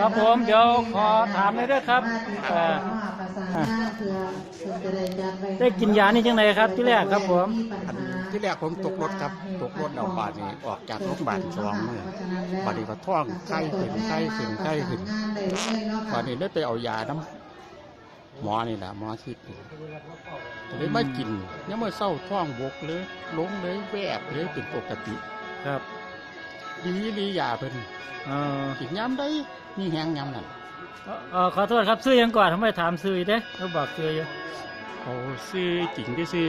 ครับผมเดี๋ยวขอถามเลยด้วยครับเอ่อประสานงานเพื่อเพื่อจะได้จัดว้ได้กินยานี่จังไดครับที่แรกครับผมอันที่แรกผมตกรถครับตกรถเอาบาดนี้ออกจากโรงพยาบาลสองมือบาดนี้ก็ท้องไข้ขึ้นไข้ขึ้นไข้ขึ้นบาดนี้ได้ไปเอายาน้ำหมอนี่แหละหมอคิดนี่เลยไม่กินยังไม่เศร้าท้องบกเลยลงเลยแวบเลยเป็นปกติครับ ดีลียาเพิ่นเอ่อกินย้ำได้มีแหงย้ำนั่นเอ่อขอโทษครับซื้อยังก่อนทำไมถามซื้ออีกเด้เขาบอกซื้ออยู่เขาซื้อจริงที่ซื้อ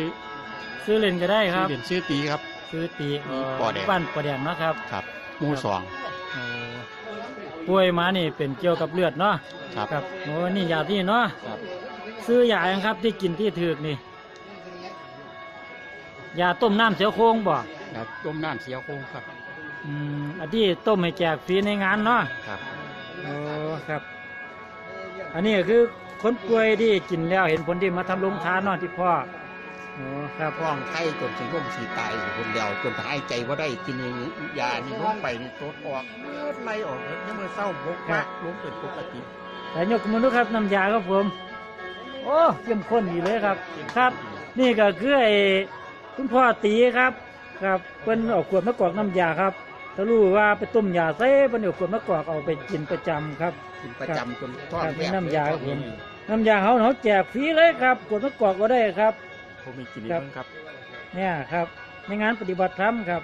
ซื้อเล่นก็ได้คซื้รัอบเด่นซื้อตีครับ ซื้อตีเอ่อปอแดงบ้านปอแดงเนาะครับครับหมู่สองโอ้ป่วยมานี่เป็นเกี่ยวกับเลือดเนาะครับครับโอ้นี่ยาที่เนาะครับซื้อยายังครับที่กินที่ถือกนี่ยาต้มน้ำเสียวโค้งบ่แล้วต้มน้ำเสียวโค้งครับ อืมอันที่ต้มให้แจกฟรีในงานเนาะครับโอ้ครับ อันนี้ก็คือคนป่วยที่กินแล้วเห็นผลที่มาทำโรงทานเนาะที่พ่อโอ้ครับท้องไข้จนสีร่มสีตายอยู่คนเดียวจนหายใจว่าได้กินยานี่ลงไปนี่ตัวออกเลือดไหลออกเลือดยังมือเศร้าบกมากล้มเป็นปกติแต่ยกมือดูครับน้ำยาครับผม โอ้เข้มข้นดีเลยครับ ครับ นี่ก็คือไอ้คุณพ่อตีครับ ครับเพิ่นเอาขวดมะกอกน้ำยาครับ ถ้ารู้ว่าไปต้มยาใส่เพิ่นเอาขวดมะกอกเอาไปกินประจำครับ กินประจำจนท้องครับแวบน้ำยาครับผม น้ำยาเขาเขาแจกฟรีเลยครับขวดมะกอกก็ได้ครับ ผมมีกินครับเพิ่งครับเนี่ยครับในงานปฏิบัติธรรมครับ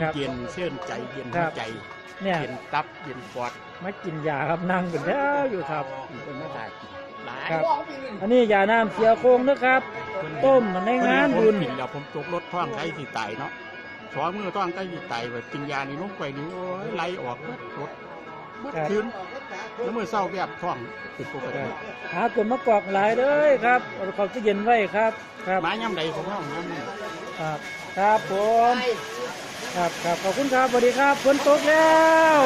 ครับเย็นเชื่นใจเย็นครัหัวบใจเนี่ยเย็นตับเย็นปอดมากินยาครับนั่งเป็นแล้วอยู่ครับมันเป็นไม่ได้กินหลายครับ อันนี้ยาน้ำเสียโค้งนะครับ ต้มในงานบุญ ผมกินแล้วผมตกรถท้องไข้สีตายเนาะ สองมือท้องไข้สีตายแบบกินยานี่ลงไปนี่โอ้ยไหลออกรถเมื่อคืนแล้วมือเศร้าแบบท้องติดปกติหากดมะกอกหลายเลยครับเอาเขาจะเย็นไว้ครับ ครับไม้ย่ำใดผมห้องย่ำนี่ครับ ครับผม ครับครับขอบคุณครับสวัสดีครับฝนตกแล้ว